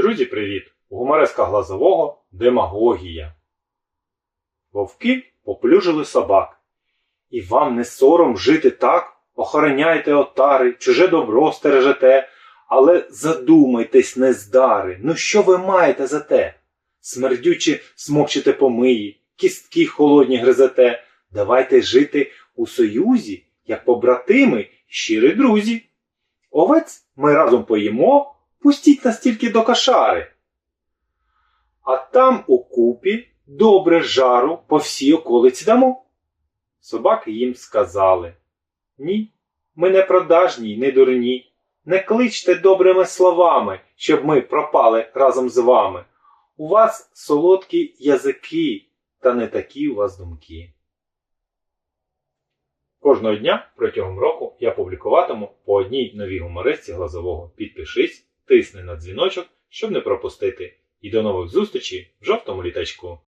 Друзі, привіт! Гумореска глазового демагогія. Вовки поплюжили собак. І вам не сором жити так, охороняйте отари, чуже добро стережете, але задумайтесь, нездари, ну що ви маєте за те? Смердючи смокчете помиї, кістки холодні гризете. Давайте жити у союзі, як побратими, щирі друзі. Овець ми разом поїмо, пустіть нас тільки до кошари. А там у купі добре жару по всій околиці дамо. Собаки їм сказали Ні, ми не продажні й не дурні. Не кличте добрими словами, щоб ми пропали разом з вами. У вас солодкі язики, та не такі у вас думки. Кожного дня протягом року я публікуватиму по одній новій гумористці глазового. Підпишись, тисни на дзвіночок, щоб не пропустити. І до нових зустрічей в жовтому літачку.